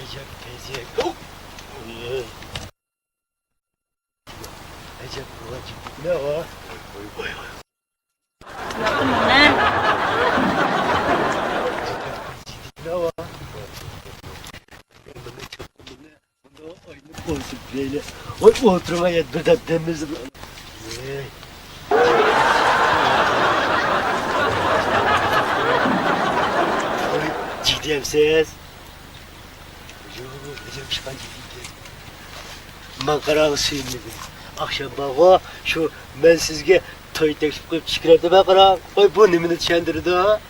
Recep Tezek. Recep Kıvacık. Ne var? Koy koy koy. Ne var? Olsun böyle. Oy bu oturma yetmez demez. Hey. Ciddi misiniz? Ben karanlısıyım dedim. Akşam baba şu ben sizge toy teklif koyup çıkardı be karan. Oy bu nimini çendirdi ha.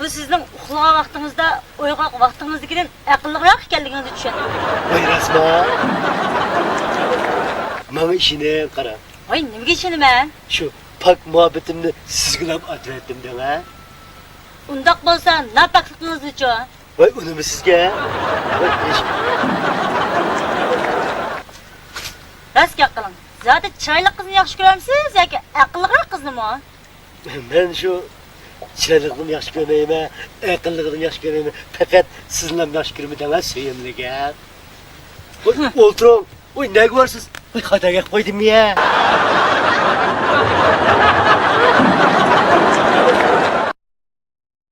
Bu sizin uxlagan vaqtingizda uyg'oq vaqtingizdagidan aqlliroq ekanligingizni tushundim. Oy rasma. Bana işine kara. Voy, nimaga ishonaman? Şu pak muhabbetimni sizga ham atvettim de ha. Undaq bo'lsa, napaqligingiz uchun. Vay unimi sizga. Vay ish. Rost gap qiling. Zodi chiroyli qizni yaxshi ko'ramsiz yoki aqlliroq qiznimi? Ben şu chiroylig'ini yaxshi ko'rmayman, aqllig'ini yaxshi ko'rmayman. Faqat sizni ham yaxshi ko'rmayman ha, suyimli gap. Oy, o'tiring. Oy, nega borsiz? Oy, xatoga qo'ydimmi ya?